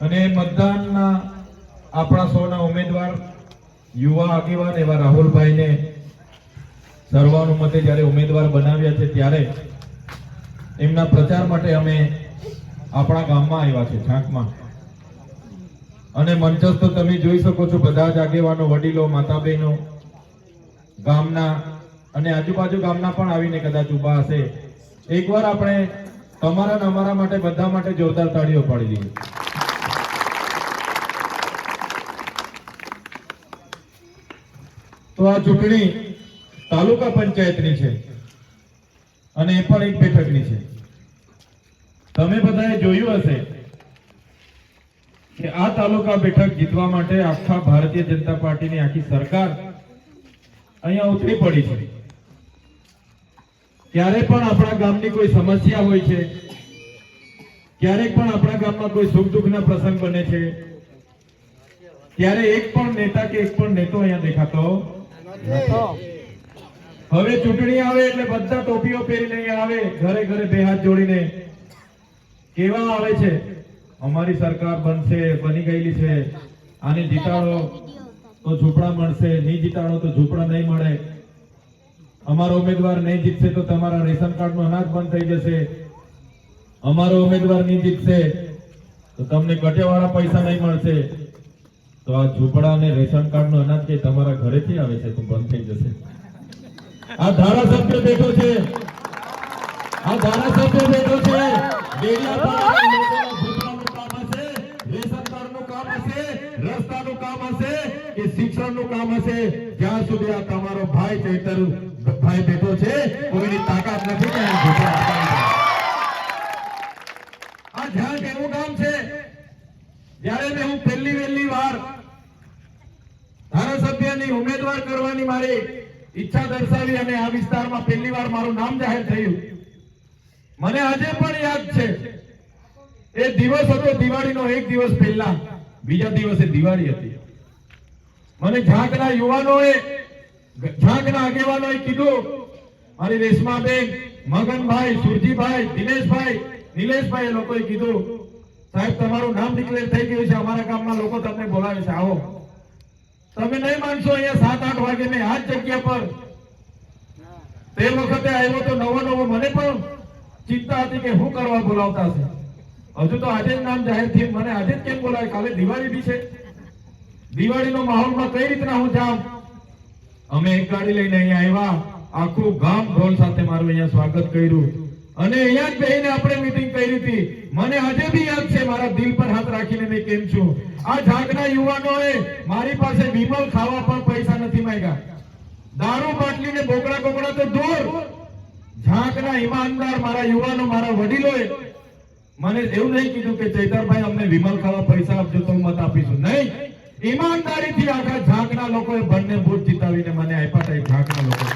અને મતદાનના આપણા સૌના ઉમેદવાર, યુવા આગેવાન એવા રાહુલભાઈને સર્વાનુમતે જ્યારે ઉમેદવાર બનાવ્યા છે ત્યારે એમના પ્રચાર માટે અમે આપણા ગામમાં આવ્યા છે, છાંકમાં. અને મંચસ્થ તો તમે જોઈ શકો છો બધા જ આગેવાનો, વડીલો માતા બહેનો ગામના અને આજુબાજુ ગામના પણ આવીને કદાચ ઊભા હશે. એકવાર આપણે તમારા અમારા માટે બધા માટે જોરદાર તાળીઓ પાડી દઈએ તો આ ચૂંટણી તાલુકા પંચાયતની છે અને એ પણ એક બેઠકની છે. તમે બધાએ જોયું હશે કે આ તાલુકા બેઠક જીતવા માટે આખા ભારતીય જનતા પાર્ટીની આખી સરકાર અહીંયા ઉતરી પડી છે. ક્યારે પણ આપણા ગામની કોઈ સમસ્યા હોય છે ક્યારેક પણ આપણા ગામમાં કોઈ સુખ દુઃખના પ્રસંગ બને છે, ત્યારે એક પણ નેતા કે એક પણ નેતો અહીંયા દેખાતો હવે ચૂંટણી આવે એટલે બધા ટોપીઓ પહેરીને આવે, ઘરે ઘરે બે હાથ જોડીને. કેવા આવે છે? અમારી સરકાર બનશે, બની ગયેલી છે. આને જીતાડો તો ઝૂંપડા મળશે નહીં જીતાડો તો ઝૂંપડા નહીં મળે. અમારો ઉમેદવાર નહીં જીતશે તો તમારા રેશન કાર્ડનું અનાજ બંધ થઈ જશે. અમારો ઉમેદવાર નહીં જીતશે તો તમને કટેવાળા પૈસા નહીં મળશે. તો આ ઝૂંપડા અને રેશન કાર્ડનું અનાજ કે તમારા ઘરેથી આવે છે તો બંધ થઈ જશે. આ ધારાસભ્ય બેઠો છે. આ ધારાસભ્ય બેઠો છે. રસ્તાનું કામ હશે. કે શિક્ષણનું કામ હશે. જ્યાં સુધી આ તમારો ભાઈ ચૈતર, ભાઈ બેઠો છે, કોઈની તાકાત નથી ઉમેદવાર કરવાની મારી ઈચ્છા દર્શાવી અને આ વિસ્તારમાં પહેલી વાર મારું નામ જાહેર થયું. મને આજે પણ યાદ છે. એ દિવસ હતો દિવાળીનો, એક દિવસ પહેલા. બીજા દિવસે દિવાળી હતી. મને ઝાંકના યુવાનોએ ઝાંકના આગેવાનોએ કીધું, મારી રેશમાબેન મગનભાઈ, સુરજીભાઈ, દિનેશભાઈ, નિલેશભાઈ લોકોએ કીધું, સાહેબ, તમારું નામ ડિક્લેર થઈ ગયું છે. અમારા ગામમાં લોકો તમને બોલાવે છે. આવો. તમે નહીં માનશો, અહીંયા સાત આઠ વાગે મેં આ જગ્યા પર તે વખતે આવ્યો તો નવો નવો મને પણ ચિંતા હતી કે શું કરવા બોલાવતા છે હજુ તો આજે જ નામ જાહેર થયું. મને આજે જ કેમ બોલાવે? કાલે દિવાળી બી છે. દિવાળીનો માહોલમાં કઈ રીતના હું જામ અમે એક ગાડી લઈને અહીંયા આવ્યા. આખું ગામ ઢોલ સાથે મારું અહીંયા સ્વાગત કર્યું. અને અહીંયા જ બેહીને આપણે મીટિંગ કરી હતી. મને હજે બી યાદ છે, મારા દિલ પર હાથ રાખીને મેં કેમ છું? આ ઝાકના યુવાનોએ મારી પાસે વિમલ ખાવા પણ પૈસા નથી માંગ્યા. દારૂ બાટલી ને બોકડા બોકડા તો દૂર. ઝાંકના ઈમાનદાર મારા યુવાનો, મારા વડીલોએ મને એવું નહીં કીધું કે ચૈતરભાઈ, અમને વિમલ ખાવા પૈસા આપજો તો મત આપીશું. નહીં. ઈમાનદારીથી આખા ઝાકના લોકોએ બંને ભૂત જીતાવીને મને આપ્યા હતા ઝાંકના લોકો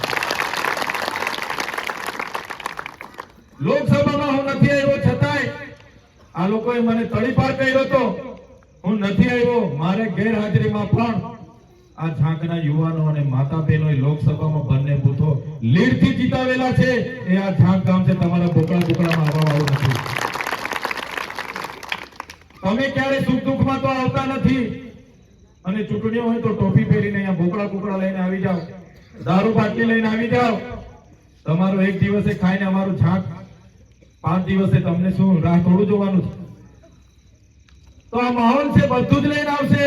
લોકસભામાં હું નથી આવ્યો, છતાંય આ લોકોએ મને તળીપાર કર્યો હતો હું નથી આવ્યો, મારે ગેરહાજરીમાં પણ આ ઝાંકના યુવાનો અને માતા બહેનો લોકસભામાં બંને બૂથો લીડથી જીતાવેલા છે, એ આ ઝાંક ગામ છે, તમારા બોકડા બોકડામાં આવવા વાળું નથી. તમે ક્યારે સુખ દુઃખમાં તો આવતા નથી. અને ચૂંટણીઓ હોય તો ટોપી પહેરીને અહીંયા ભોકળા કુકડા લઈને આવી જાઓ. દારૂ બાટલી લઈને આવી જાઓ. તમારો એક દિવસે ખાઈને અમારું છાંક પાંચ દિવસે તમને શું, રાહ થોડું જોવાનું છે? તો આ માહોલ છે, બધું જ લઈને આવશે.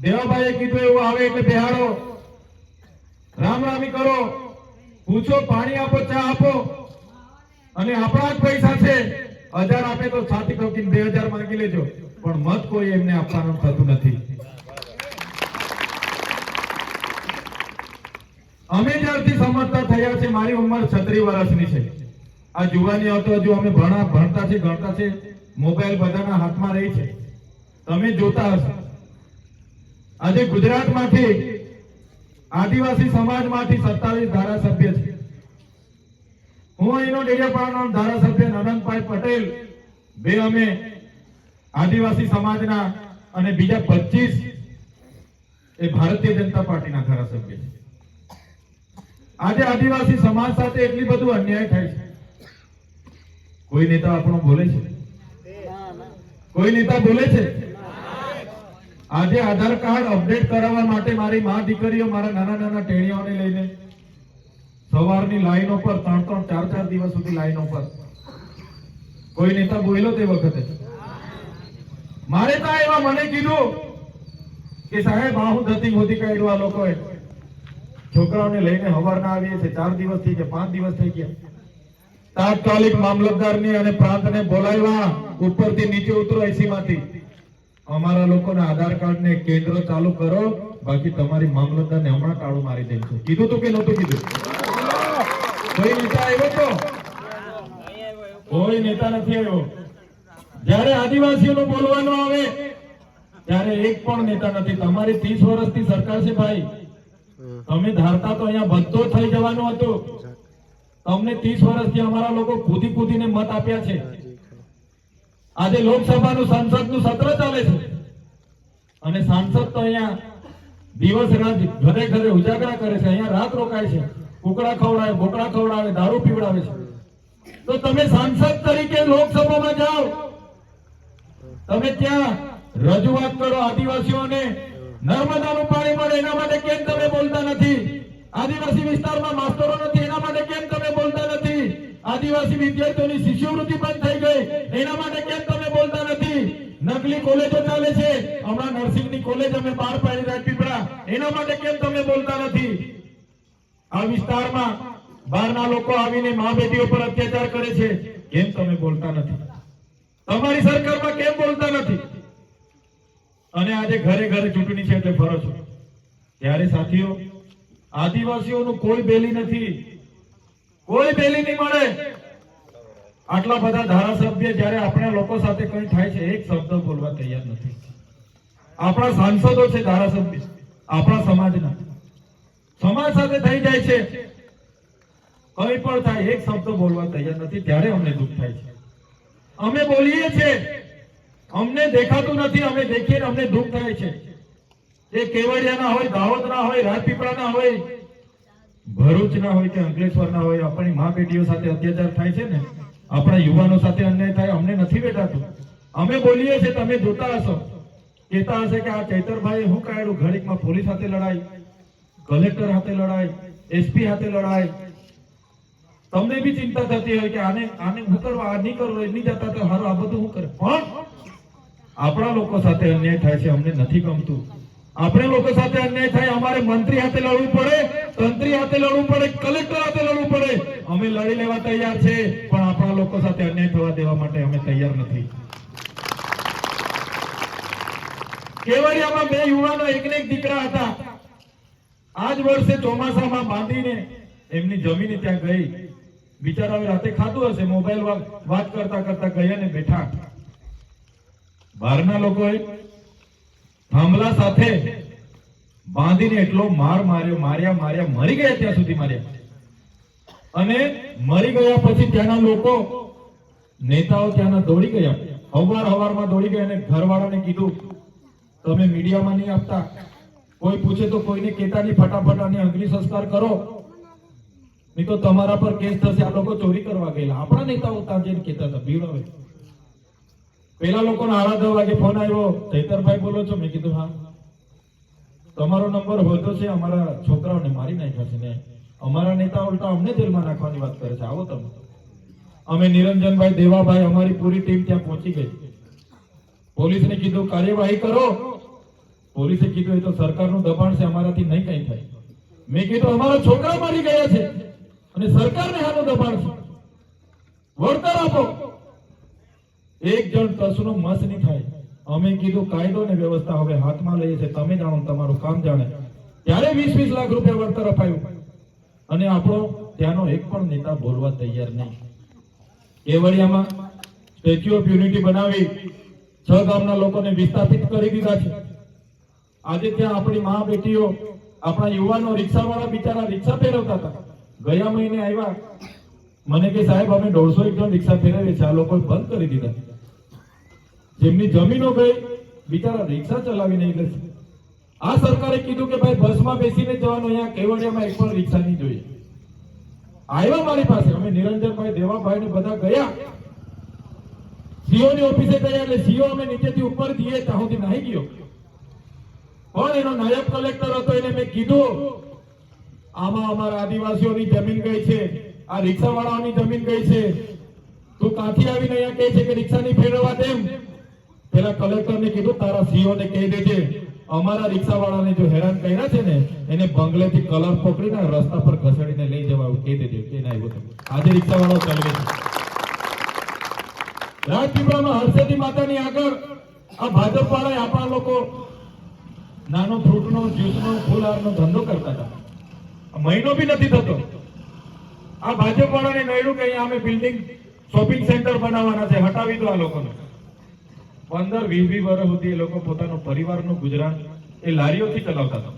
દેવાભાઈએ કીધું એવું આવે એટલે બિહારો રામ રામી કરો. પૂછો, પાણી આપો, ચા આપો. અને આપણા જ પૈસા છે. હજાર આપે તો છાતી ઠોકીને બે હજાર માંગી લેજો. પણ મત કોઈ એમને આપવાનું થતું નથી. અમે જ્યારથી સમજતા થયા છે મારી ઉંમર છત્રી વર્ષની છે. આ જુવાની આવતો હજુ અમે ભણા, ભણતા છે ગણતા છે મોબાઈલ બધાના હાથમાં રહી છે. તમે જોતા હશો. આજે ગુજરાતમાંથી આદિવાસી સમાજમાંથી સત્તાવીસ ધારાસભ્ય છે. હું અહીંનો ડેડિયાપાડાનો ધારાસભ્ય નનંદભાઈ પટેલ. બે અમે આદિવાસી સમાજના અને બીજા પચીસ એ ભારતીય જનતા પાર્ટીના ધારાસભ્ય છે. આજે આદિવાસી સમાજ સાથે એટલી બધું અન્યાય થાય છે. કોઈ નેતા આપણો બોલે છે? કોઈ નેતા બોલે છે? આજે આધાર કાર્ડ અપડેટ કરાવવા માટે મારી મા દીકરીઓ મારા નાના નાના ટેણીઓને લઈને સવારની લાઈનો પર ત્રણ ત્રણ ચાર ચાર દિવસ સુધી લાઈનો પર. કોઈ નેતા બોલ્યો તે વખતે? મારે તો એવા મને કીધું કે સાહેબ, આ હું નથી મોદી કાઢ્યું આ લોકોએ છોકરાઓને લઈને હવારના આવીએ છીએ. ચાર દિવસ થઈ ગયા, પાંચ દિવસ થઈ ગયા. તાત્કાલિક મામલતદારની અને પ્રાંતને બોલાવ્યા. ઉપરથી નીચે ઉતરો એસી માંથી. અમારા લોકોના આધાર કાર્ડ ને કેન્દ્ર ચાલુ કરો. બાકી તમારી મામલતદારને હમણાં તાળું મારી દઈશું. કીધું તું કે નહોતું કીધું? કોઈ નેતા આવ્યો તો? કોઈ નેતા નથી આવ્યો. જ્યારે આદિવાસીઓનું બોલવાનું આવે, ત્યારે એક પણ નેતા નથી. તમારી ત્રીસ વર્ષથી સરકાર છે ભાઈ. તમે ધારતા તો અહીંયા બધો થઈ જવાનો હતો. તમને ત્રીસ વર્ષથી અમારા લોકો કૂદી કૂદીને મત આપ્યા છે. આજે લોકસભાનું સંસદનું સત્ર ચાલે છે. અને સાંસદ તો અહીંયા દિવસ રાત ઘરે ઘરે ઉજાગરા કરે છે. અહીંયા રાત રોકાય છે. કુકડા ખવડાવે, બોકડા ખવડાવે, દારૂ પીવડાવે છે. તો તમે સાંસદ તરીકે લોકસભામાં જાઓ. તમે ત્યાં રજૂઆત કરો આદિવાસીઓને? નર્મદાનું પાણી મળે એના માટે કેમ તમે બોલતા નથી? આદિવાસી વિસ્તારમાં માસ્ટરો નથી, એના માટે કેમ તમે બોલતા નથી? આદિવાસી વિદ્યાર્થીઓની શિષ્યવૃત્તિ બંધ થઈ ગઈ, એના માટે કેમ તમે બોલતા નથી? નકલી કોલેજો ચાલે છે, હમણાં નર્સિંગની કોલેજ અમે બહાર પાડી રાજપીપળા એના માટે કેમ તમે બોલતા નથી? આ વિસ્તારમાં બહારના લોકો આવીને મા બેટીઓ પર અત્યાચાર કરે છે, કેમ તમે બોલતા નથી? તમારી સરકારમાં કેમ બોલતા નથી? અને આજે ઘરે ઘરે ચૂંટણી છે એટલે ફરો છો ત્યારે સાથીઓ, આદિવાસીઓનું કોઈ બેલી નથી. કોઈ બેલી નહીં મળે. આટલા બધા ધારાસભ્ય જ્યારે આપણા લોકો સાથે કંઈ થાય છે, એક શબ્દ બોલવા તૈયાર નથી. આપણા સાંસદો છે ધારાસભ્ય, આપણા સમાજના. સમાજ સાથે થઈ જાય છે. કંઈ પણ થાય, એક શબ્દ બોલવા તૈયાર નથી. ત્યારે અમને દુઃખ થાય છે. અમે બોલીએ છીએ. અમને દેખાતું નથી, અમે દેખીએ અમને દુઃખ થાય છે. એ કેવડિયાના હોય, દાહોદના હોય, રાજપીપળાના હોય, ભરૂચના હોય કે અંકલેશ્વરના હોય, આપણી મા પેઢીઓ સાથે અત્યાચાર થાય છે ને, આપણા યુવાનો સાથે અન્યાય થાય, અમને નથી બેઠાતું. અમે બોલીએ છીએ, તમે જોતા હશો. કહેતા હશે કે આ ચૈતરભાઈ હું કાઢ્યું? ઘડીકમાં પોલીસ સાથે લડાઈ, કલેક્ટર સાથે લડાઈ, એસપી સાથે લડાઈ. તમને બી ચિંતા થતી હોય કે આને આને હું કરવા આ નહીં કરવું નહીં જતા, તો હારું, આ બધું હું કરે. પણ આપણા લોકો સાથે અન્યાય થાય છે, અમને નથી ગમતું. આપણે લોકો સાથે અન્યાય થાય, અમારે મંત્રી હાથે લડવું પડે, તંત્રી હાથે લડવું પડે, કલેક્ટર હાથે લડવું પડે. અમે લડી લેવા તૈયાર છે, પણ આપણા લોકો સાથે અન્યાય થવા દેવા માટે અમે તૈયાર નથી. કેવડિયામાં બે યુવાનો એક ને એક દીકરા હતા. આજ વર્ષે ચોમાસામાં બાંધીને એમની જમીન ત્યાં ગઈ. બિચારા રાતે ખાધું હશે, મોબાઈલ વાત કરતા કરતા ગયા ને બેઠા. બહારના લોકોએ થાંભલા સાથે બાંધીને એટલો માર માર્યો, માર્યા માર્યા, મરી ગયા ત્યાં સુધી માર્યા. અને મરી ગયા પછી ત્યાંના લોકો, નેતાઓ ત્યાંના દોડી ગયા. હવાર હવારમાં દોડી ગયા અને ઘરવાળાને કીધું, તમે મીડિયામાં નહીં આપતા. કોઈ પૂછે તો કોઈને કહેતાની ફટાફટ અને અગ્નિ સંસ્કાર કરો. નહીં તો તમારા પર કેસ થશે. આ લોકો ચોરી કરવા ગયેલા. આપણા નેતાઓ ત્યાં જઈને કહેતા હતા, ભીડ હવે પેલા લોકોને આડા દસ વાગે ફોન આવ્યો, ચૈતરભાઈ બોલો છો? મેં કીધું, હા. તમારો નંબર હોતો છે અમારા છોકરાઓને મારી નાખ્યા છે ને. અમારા નેતા ઉલટા અમને જેલમાં નાખવાની વાત કરે છે. આવો તમે. અમે નિરંજનભાઈ દેવાભાઈ, અમારી પૂરી ટીમ ત્યાં પહોંચી ગઈ. પોલીસને કીધું, કાર્યવાહી કરો. પોલીસે કીધું, એ તો સરકારનું દબાણ છે, અમારાથી નહીં કઈ થાય. મેં કીધું, અમારા છોકરા મારી ગયા છે અને સરકારને હાનું દબાણ છે. વળતર આપો. એક જણ કસનો મસ નહીં થાય. અમે કીધું, કાયદો ને વ્યવસ્થા હવે હાથમાં લઈએ છે તમે જાણો તમારું કામ જાણે. ત્યારે વીસ વીસ લાખ રૂપિયા વળતર અપાયું. અને આપણો ત્યાંનો એક પણ નેતા બોલવા તૈયાર નહીં. કેવડિયામાં સ્ટેચ્યુ ઓફ યુનિટી બનાવી છ ગામના લોકોને વિસ્થાપિત કરી દીધા છે. આજે ત્યાં આપણી મા બેટીઓ આપણા યુવાનો રિક્ષાવાળા બિચારા રિક્ષા ફેરવતા હતા. ગયા મહિને આવ્યા. મને કે સાહેબ, અમે દોઢસો એક જણ રિક્ષા ફેરવીએ છીએ. આ લોકો બંધ કરી દીધા. જેમની જમીનો ગઈ, બિચારા રિક્ષા ચલાવીને એટલે આ સરકારે કીધું કે ભાઈ બસમાં બેસીને જવાનું, અહીંયા કેવડિયામાં એક પણ રિક્ષા નહીં જોઈએ. આવ્યા મારી પાસે. અમે નિરંજનભાઈ દેવાભાઈ ને બધા ગયા. સીઓ ની ઓફિસે ગયા એટલે સીઓ અમે નીચેથી ઉપર જઈએ, ત્યાં સુધી નાહી ગયો. પણ એનો નાયબ કલેક્ટર હતો એને મેં કીધું, આમાં અમારા આદિવાસીઓની જમીન ગઈ છે. આ રિક્ષાવાળાઓની જમીન ગઈ છે. તું કાંથી આવીને અહીંયા કહે છે કે રિક્ષાની ફેરવવા તેમ પેલા કલેક્ટરને કીધું, તારા સીઓ ને કહી દેજે. અમારા રિક્ષાવાળાને જો હેરાન કર્યા છે ને, એને બંગલેથી કલર પકડીને રસ્તા પર ઘસડીને લઈ જવા કહી દેજે. કે ના આવ્યો આજે રિક્ષાવાળાઓ ચાલે છે. રાજપીપળામાં હરસેતી માતાની આગળ આ ભાજપ વાળા આપણા લોકો નાનો ફ્રૂટનો, જ્યુસનો, ફૂલહારનો ધંધો કરતા હતા. મહિનો બી નથી થતો. આ ભાજપ વાળાને નડ્યું કે અહીંયા અમે બિલ્ડિંગ શોપિંગ સેન્ટર બનાવવાના છે, હટાવી દો આ લોકોને. પંદર, વીસ વીસ વર્ષ સુધી એ લોકો પોતાનો પરિવારનું ગુજરાન એ લારીઓથી ચલાવતા હતા.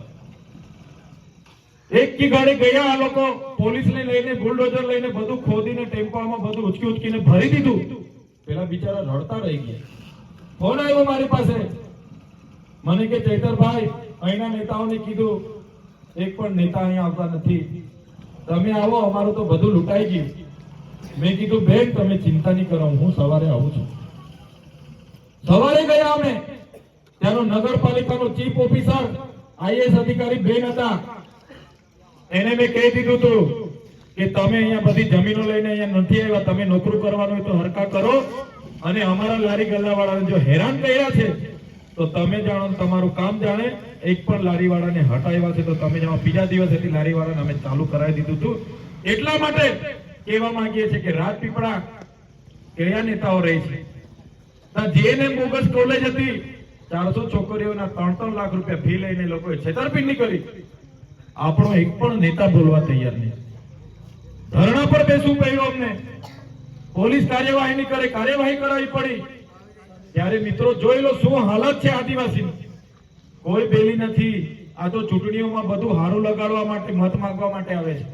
એક કી ગાડી ગયા આ લોકો, પોલીસને લઈને, બુલડોઝર લઈને બધું ખોદીને ટેમ્પામાં બધું ઉચકી ઉચકીને ભરી દીધું. પેલા બિચારા રડતા રહી ગયા. ફોન આવ્યો મારી પાસે. મને કે, ચૈતરભાઈ, અહીંના નેતાઓને કીધું, એક પણ નેતા અહીંયા આવતા નથી. તમે આવો, અમારું તો બધું લૂંટાઈ ગયું. મેં કીધું, બેન, તમે ચિંતા નહીં કરો, હું સવારે આવું છું. સવારે ગયા અમે. ત્યાંનો નગરપાલિકાનો ચીફ ઓફિસર આઈએસ અધિકારી બેન હતા. એને મેં કહી દીધું હતું કે તમે અહીંયા બધી જમીનો લઈને અહીંયા નથી આવ્યા, તમે નોકરું કરવાનું હોય તો હરકા કરો. અને અમારા લારી ગલ્લાવાળાને જો હેરાન કર્યા છે, તો તમે જાણો તમારું કામ જાણે, એક પણ લારીવાળાને હટાવ્યા છે તો તમે જાણો બીજા દિવસેથી લારીવાળાને અમે ચાલુ કરાવી દીધું હતું એટલા માટે કહેવા માંગીએ છીએ કે રાજપીપળા કયા નેતાઓ રહી છે? જેએનએમ બોગસ કોલેજ હતી, ચારસો છોકરીઓના ત્રણ ત્રણ લાખ રૂપિયા ફી લઈને લોકોએ છેતરપિંડી કરી. આપણો એક પણ નેતા બોલવા તૈયાર નહીં. ધરણા પર બેસવું પડ્યું અમને. પોલીસ કાર્યવાહી નહીં કરે, કાર્યવાહી કરાવી પડી. ત્યારે મિત્રો જોઈ લો શું હાલત છે આદિવાસી કોઈ બેલી નથી. આ તો ચૂંટણીઓમાં બધું હારું લગાડવા માટે, મત માંગવા માટે આવે છે.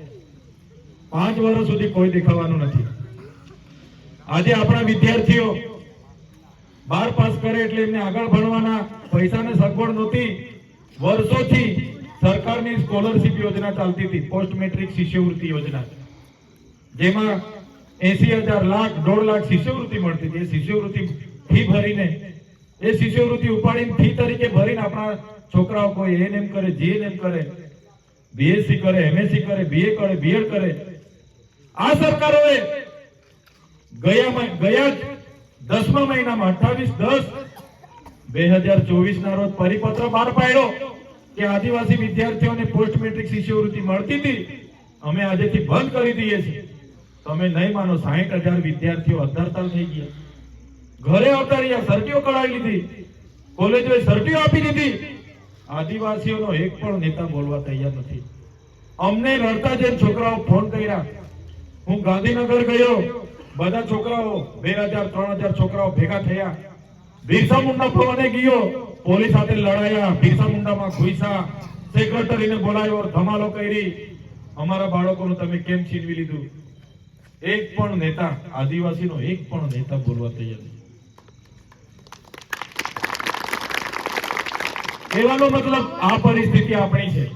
પાંચ વર્ષ સુધી કોઈ દેખાવાનું નથી. આજે આપણા વિદ્યાર્થીઓ બાર પાસ કરે એટલે એમને આગળ ભણવાના પૈસાને સગવડ નહોતી. વર્ષોથી સરકારની સ્કોલરશિપ યોજના ચાલતી હતી, પોસ્ટ મેટ્રિક શિષ્યવૃત્તિ યોજના. જેમાં એસી હજાર લાખ, દોઢ લાખ શિષ્યવૃત્તિ મળતી હતી. એ શિષ્યવૃત્તિ ફી ભરીને, એ શિષ્યવૃત્તિ ઉપાડીને ફી તરીકે ભરીને આપણા છોકરાઓ કોઈ એન એમ કરે જીએનએમ કરે બીએસસી કરે એમએસસી કરે બીએ કરે બીએડ કરે. આ સરકારોએ ગયા ગયા દસમા મહિનામાં અઠાવીસ દસ બે હજાર ચોવીસ ના રોજ પરિપત્ર બહાર પાડ્યો કે આદિવાસી વિદ્યાર્થીઓને પોસ્ટ મેટ્રિક શિષ્યવૃત્તિ મળતી હતી. અમે આજેથી બંધ કરી દઈએ છીએ. તમે નહીં માનો, સાહીઠ હજાર વિદ્યાર્થીઓ અધરતાલ થઈ ગયા. ઘરે આવતા રહ્યા સર્ટીઓ કઢાવી લીધી. કોલેજોએ સર્ટીઓ આપી દીધી. આદિવાસીઓનો એક પણ નેતા બોલવા તૈયાર નથી. અમને રડતા જે છોકરાઓ ફોન કર્યા. હું ગાંધીનગર ગયો. બધા છોકરાઓ, બે હજાર, ત્રણ હજાર છોકરાઓ ભેગા થયા. બિરસા મુંડા ભવને ગયો. પોલીસ સાથે લડાયા. બિરસા મુંડામાં ઘુસા સેક્રેટરીને બોલાયો ધમાલો કરી. અમારા બાળકોનું તમે કેમ છીનવી લીધું? એક પણ નેતા, આદિવાસીનો એક પણ નેતા બોલવા તૈયાર કહેવાનો મતલબ આ પરિસ્થિતિ આપણી છે.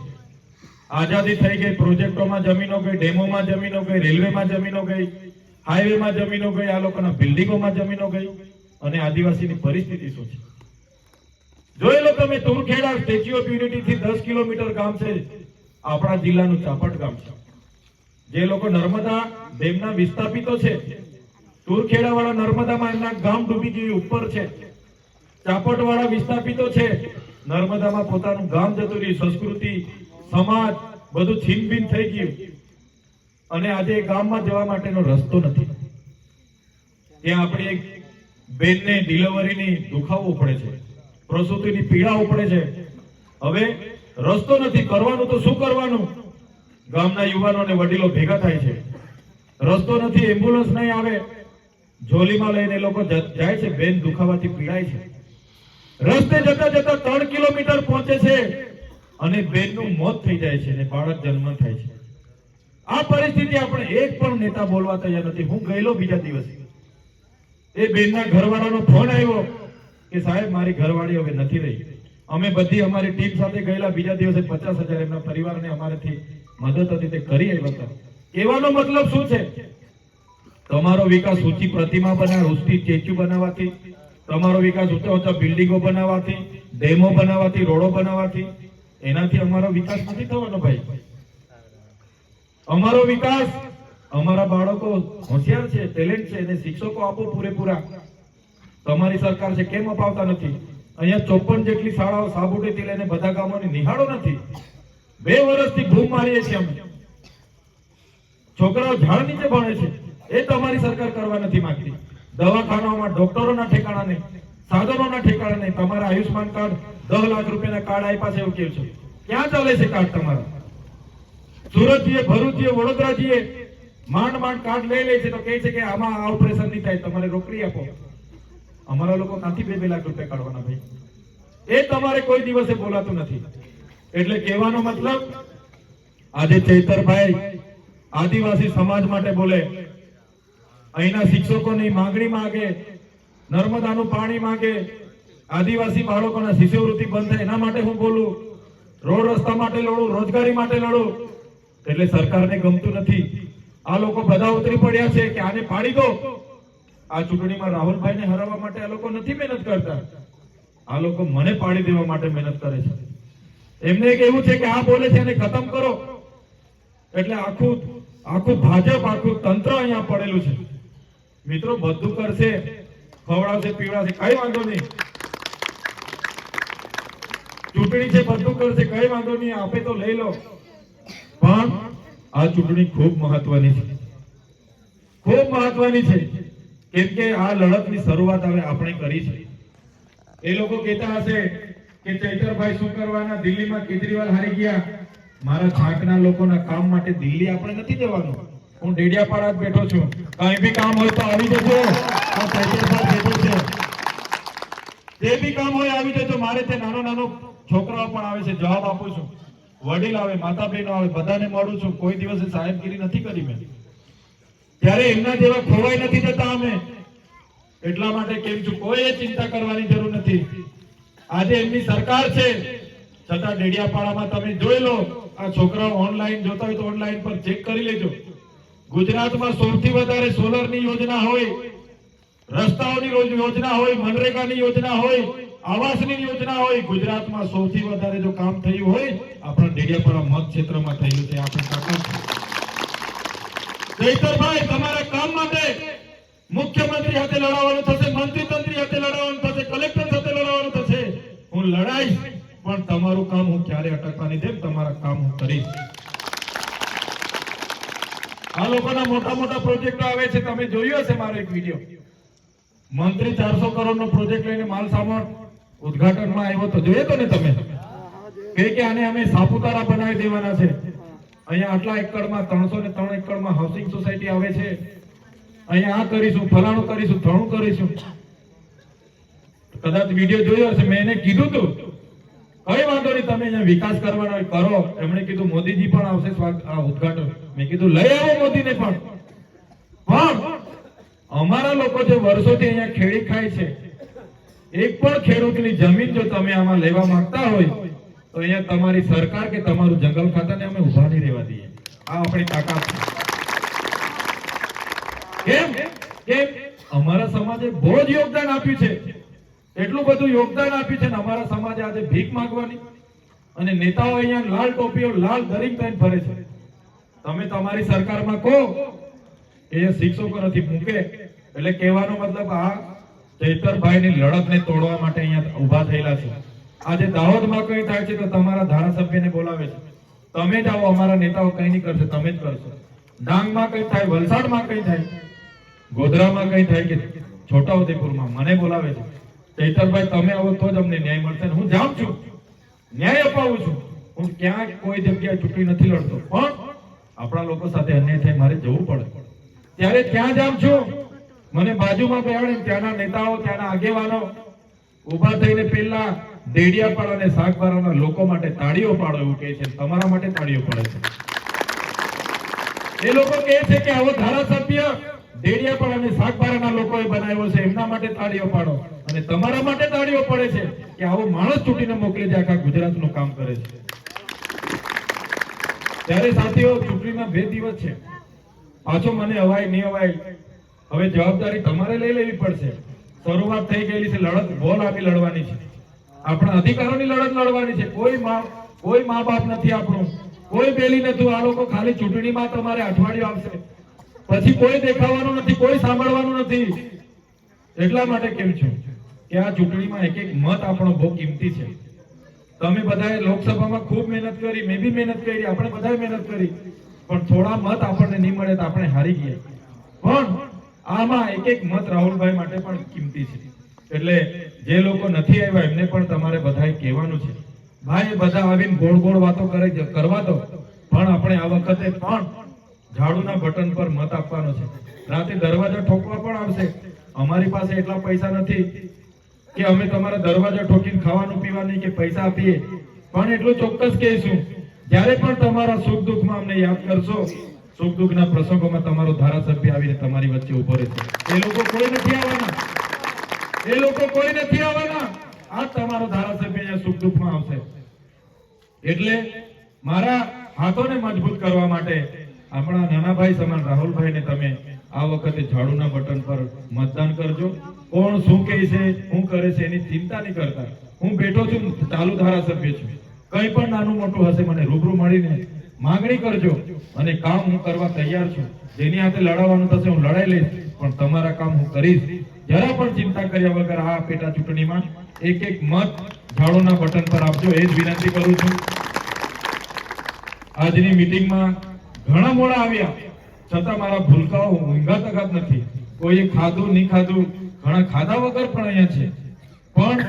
આઝાદી થઈ ગઈ, પ્રોજેક્ટોમાં જમીનો ગઈ, ડેમોમાં જમીનો ગઈ, રેલવેમાં જમીનો ગઈ. હાઈવેમાં જમીનો ગઈ, આ લોકોના બિલ્ડિંગોમાં જમીનો ગઈ અને આદિવાસીની પરિસ્થિતિ શું છે? જોઈ તમે તુરખેડા સ્ટેચ્યુ ઓફ યુનિટી થી દસ કિલોમીટર ગામ છે. આપણા જિલ્લાનું ચાપટ ગામ છે. જે લોકો નર્મદા ડેમના વિસ્થાપિતો છે. તુરખેડા વાળા નર્મદામાં એમના ગામ ડૂબી ગયું, ઉપર છે. ચાપટ વાળા વિસ્થાપિતો છે. નર્મદામાં પોતાનું ગામ જતું રહ્યું, સંસ્કૃતિ, સમાજ, બધું છીનભીન થઈ ગયું. અને આજે ગામમાં જવા માટેનો રસ્તો નથી. ત્યાં આપણી એક બેનને ડિલિવરીની દુખાવો પડે છે, પ્રસૂતિની પીડા ઉપડે છે. હવે રસ્તો નથી, કરવાનું તો શું કરવાનું? ગામના યુવાનો અને વડીલો ભેગા થાય છે. રસ્તો નથી એમ્બ્યુલન્સ નહીં આવે. જોલીમાં લઈને લોકો જાય છે, બેન દુખાવાથી પીડાય છે. રસ્તે જતા જતા ત્રણ કિલોમીટર પહોંચે છે અને બેનનું મોત થઈ જાય છે અને બાળક જન્મ થાય છે. આ પરિસ્થિતિ આપણે એક પણ નેતા બોલવા તૈયાર નથી. હું ગયેલો બીજા દિવસે. એ બેનના ઘરવાળાનો ફોન આવ્યો કે સાહેબ, મારી ઘરવાળી હવે નથી રહી. અમે બધી અમારી ટીમ સાથે ગયેલા બીજા દિવસે પચાસ હજાર એમના પરિવારને અમારેથી મદદ હતી તે કરી આવ્યા હતા. કહેવાનો મતલબ શું છે? તમારો વિકાસ ઊંચી પ્રતિમા બનાવે, ઊંચી સ્ટેચ્યુ બનાવવાથી તમારો વિકાસ ઊંચા ઊંચા બિલ્ડિંગો બનાવવાથી ડેમો બનાવવાથી રોડો બનાવવાથી એનાથી અમારો વિકાસ નથી થવાનો ભાઈ. અમારો વિકાસ, અમારા બાળકો હોશિયાર છે ટેલેન્ટ છે એને શિક્ષકો આપો પૂરેપૂરા. તમારી સરકાર છે, કેમ અપાવતા નથી? અહીંયા ચોપન જેટલી શાળાઓ સાબુટેથી લઈને બધા ગામોની નિહાળો નથી. બે વર્ષથી બૂમ મારીએ છીએ અમે. છોકરાઓ ઝાડ નીચે ભણે છે. એ તમારી સરકાર કરવા નથી માંગતી. દવાખાનાઓમાં ડોક્ટરોના ઠેકાણા નહીં, સાધનોના ઠેકાણા નહીં. તમારા આયુષ્માન કાર્ડ દસ લાખ રૂપિયાના કાર્ડ આપ્યા છે એવું કેવું છે. ક્યાં ચાલે છે કાર્ડ તમારા? સુરતજીએ વડોદરા જઈએ માંડ માંડ કાર્ડ લઈ લે છે તો કહે છે કે આમાં આ ઓપરેશન નહીં થાય, તમારે રોકડી આપો. અમારા લોકો ક્યાંથી બે બે લાખ રૂપિયા કાઢવાના ભાઈ? એ તમારે કોઈ દિવસે બોલાતું નથી. એટલે કહેવાનો મતલબ, આજે ચૈતરભાઈ આદિવાસી સમાજ માટે બોલે, અહીંના શિક્ષકોની માંગણી માંગે, નર્મદાનું પાણી માંગે, આદિવાસી બાળકોના શિષ્યવૃત્તિ બંધ થાય, એના માટે હું બોલું, રોડ રસ્તા માટે લડું, રોજગારી માટે લડું એટલે સરકારને ગમતું નથી. આ લોકો બધા ઉતરી પડ્યા છે કે આને પાડી દો. આ ચૂંટણીમાં રાહુલભાઈને હરાવવા માટે આ લોકો નથી મહેનત કરતા. આ લોકો મને પાડી દેવા માટે મહેનત કરે છે. એમને એવું છે કે આ બોલે છે ખતમ કરો. એટલે આખું આખું ભાજપ, આખું તંત્ર અહીંયા પડેલું છે. મિત્રો, બધું કરશે, ખવડાવશે, પીવડાવશે, કઈ વાંધો નહીં. ચૂંટણી છે, બધું કરશે, કઈ વાંધો નહીં, આપે તો લઈ લો. આ ચૂંટણી ખૂબ મહત્વની છે. ખૂબ મહત્વની છે. કેમ કે આ લડતની શરૂઆત હવે આપણે કરી છે. એ લોકો કહેતા હશે કે ચૈતરભાઈ શું કરવાના? દિલ્હીમાં કેજરીવાલ હારી ગયા. મારા છાંટના લોકોના કામ માટે દિલ્હી આપણે નથી જવાનું. હું ડેડિયાપાડા જ બેઠો છું. કઈ બી કામ હોય તો આવી જજો. ચૈતરભાઈ બેઠો છે. જે બી કામ હોય આવી જજો. મારે તે નાનો નાનો છોકરાઓ પણ આવે છે. જવાબ આપું છું. વડીલ આવે માતા બહેનો આવે, બધાને મળું છું. કોઈ દિવસે સાહેબગીરી નથી કરી મેં. ત્યારે એમના જેવા ખોવાઈ નથી જતા અમે. એટલા માટે કેમ છું? કોઈ ચિંતા કરવાની જરૂર નથી. આજે એમની સરકાર છે. છતાં ડેડિયાપાડામાં તમે જોઈ લો, આ છોકરાઓ ઓનલાઈન જોતા હોય તો ઓનલાઈન પર ચેક કરી લેજો. ગુજરાતમાં સૌથી વધારે સોલરની યોજના હોય, રસ્તાઓની યોજના હોય, મનરેગાની યોજના હોય આવાસની યોજના હોય, ગુજરાતમાં સૌથી વધારે જો કામ થયું હોય, આપણા ડેડિયાપાડા મત ક્ષેત્રમાં થયું છે આપણે તાકાત જયતરભાઈ તમારા કામ માટે મુખ્યમંત્રી સાથે લડાવવાનું થશે મંત્રી તંત્રી સાથે લડાવવાનું થશે, કલેક્ટર સાથે લડાવવાનું થશે. હું લડાઈશ, પણ તમારું કામ હું ક્યારે અટકવાની દેમ તમારા કામ હું કરીશ. આ લોકોના મોટા મોટા પ્રોજેક્ટો આવે છે, તમે જોયું હશે મારો એક વીડિયો. મંત્રી ચારસો કરોડ નો પ્રોજેક્ટ લઈને માલ સામાન ઉદઘાટનમાં આવ્યો તો જોયો તો ને તમે? કે કે આને અમે સાપુતારા બનાવી દેવાના છે. અહીંયા આટલા એકડમાં ત્રણસો ને ત્રણ એકડમાં હાઉસિંગ સોસાયટી આવે છે. અહીંયા આ કરીશું, ફલાણું કરીશું ફલાણું કરીશું. કદાચ વીડિયો જોયો હશે, મેં એને કીધું તું. કઈ વાંધો નહીં, તમે અહીંયા વિકાસ કરવાનો કરો. એમણે કીધું, મોદીજી પણ આવશે આ ઉદ્ઘાટન. મેં કીધું, લઈ આવો મોદીને પણ. પણ અમારા લોકો જે વર્ષોથી અહીંયા ખેડી ખાય છે એક પણ ખેડૂતની જમીન જો તમે આમાં લેવા માંગતા હોય, તો અહીંયા તમારી સરકાર કે તમારું જંગલ ખાતાને અમે ઊભા નહીં રહેવા દઈએ. આ આપણી તાકાત છે. કેમ? કેમ અમારા સમાજે બહુ જ યોગદાન આપ્યું છે. એટલું બધું યોગદાન આપ્યું છે ને અમારા સમાજે આજે ભીખ માંગવાની અને નેતાઓ અહીંયા લાલ ટોપીઓ લાલ દરિંગ પહેરીને ફરે છે. તમે તમારી સરકારમાં કહો એ શિક્ષકો નથી મૂકે એટલે કહેવાનો મતલબ આ ચૈતરભાઈની લડતને તોડવા માટે અહીંયા ઊભા થયેલા છે. આજે દાહોદમાં કઈ થાય છે તો તમારા ધારાસભ્યને બોલાવે છે. તમે જ આવો, અમારા નેતાઓ કંઈ નહીં કરશે, તમે જ કરશો. ડાંગમાં કઈ થાય, વલસાડમાં કઈ થાય, ગોધરામાં કઈ થાય કે છોટાઉદેપુરમાં, મને બોલાવે છે. ચૈતરભાઈ તમે આવો તો જ અમને ન્યાય મળશે હું જાઉં છું. ન્યાય અપાવું છું. હું ક્યાંય કોઈ જગ્યાએ ચૂંટણી નથી લડતો. પણ આપણા લોકો સાથે અન્યાય થાય, મારે જવું પડે. ત્યારે ક્યાં જાઉં છું. મને બાજુમાં બેહાડીને ત્યાંના નેતાઓ, ત્યાંના આગેવાનો ઊભા થઈને પેલા દેડિયાપાડા અને શાકબારાના લોકો માટે તાળીઓ પાડો એવું કહે છે. તમારા માટે તાળીઓ પાડે છે. એ લોકો કહે છે કે આવો ધારાસભ્ય દેડિયાપાડા અને શાકબારાના લોકોએ બનાવ્યો છે. એમના માટે તાળીઓ પાડો. અને તમારા માટે તાળીઓ પડે છે કે આવો માણસ ચૂંટીને મોકલે છે આખા ગુજરાતનું કામ કરે છે. ત્યારે સાથીઓ, ચૂંટણીના બે દિવસ છે. પાછો મને અવાય, નહીં અવાય હવે જવાબદારી તમારે લઈ લેવી પડશે. શરૂઆત થઈ ગયેલી છે, લડત, બોલ આપી લડવાની છે. આપણા અધિકારોની લડત લડવાની છે. કોઈ મા કોઈ મા બાપ નથી આપણું. કોઈ બેલી નથી. આ લોકો ખાલી ચૂંટણીમાં તમારે અઠવાડિયું આવશે. પછી કોઈ દેખાવાનું નથી, કોઈ સાંભળવાનું નથી. એટલા માટે કેમ છું? કે આ ચૂંટણીમાં એક એક મત આપણો બહુ કિંમતી છે. તમે બધાએ લોકસભામાં ખૂબ મહેનત કરી, મેં બી મહેનત કરી, આપણે બધાએ મહેનત કરી. પણ થોડા મત આપણને નહીં મળે તો આપણે હારી ગયા. પણ આમાં એક એક મત રાહુલભાઈ માટે પણ કિંમતી છે. એટલે જે લોકો નથી આવ્યા, એમને પણ તમારે બધાએ કહેવાનું છે. ભાઈ બધા આવીને ગોળ ગોળ વાતો કરે કરવા દો. પણ આપણે આ વખતે પણ ઝાડુના બટન પર મત આપવાનો છે. રાતે દરવાજા ઠોકવા પણ આવશે. અમારી પાસે એટલા પૈસા નથી કે અમે તમારા દરવાજા ઠોકીને ખાવાનું પીવાની કે પૈસા આપીએ. પણ એટલું ચોક્કસ કહીશું, જ્યારે પણ તમારા સુખ દુઃખમાં અમને યાદ કરશો સુખ દુઃખના પ્રસંગોમાં તમારો ધારાસભ્ય આવીને તમારી વચ્ચે ઊભો રહેશે. એ લોકો કોઈ નથી આવવાના. એ લોકો કોઈ નથી આવવાના. આ તમારો ધારાસભ્ય અહીંયા સુખ દુઃખમાં આવશે. એટલે મારા હાથોને મજબૂત કરવા માટે આપણા નાના ભાઈ સમાન રાહુલભાઈને તમે આ વખતે ઝાડુના બટન પર મતદાન કરજો. કોણ શું કહે છે, શું કરે છે, એની ચિંતા નહીં કરતા. હું બેઠો છું ચાલુ ધારાસભ્ય છું. કંઈ પણ નાનું મોટું હશે, મને રૂબરૂ મળીને માંગણી કરજો અને કામ હું કરવા તૈયાર છું. જેની હાથે લડાવવાનું થશે હું લડાઈ લઈશ, પણ તમારા કામ હું કરીશ. જરા પણ ચિંતા કર્યા વગર આ પેટા ચૂંટણીમાં એક એક મત ઝાડુના બટન પર આપજો. એ જ વિનંતી કરું છું. આજની મીટિંગમાં ઘણા મોડા આવ્યા. છતાં મારા ભૂલકાઓ ઊંઘા તગાત નથી. કોઈએ ખાધું, નહીં ખાધું, ઘણા ખાધા વગર પણ અહીંયા છે. પણ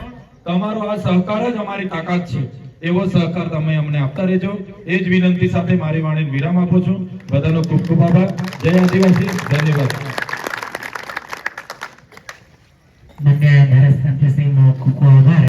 તમારો આ સહકાર જ અમારી તાકાત છે. એવો સહકાર તમે અમને આપતા રહેજો. એ જ વિનંતી સાથે મારી વાણી વિરામ આપું છું. બધાનો ખૂબ ખૂબ આભાર. જય આદિવાસી. ધન્યવાદ. ધન્યવાદ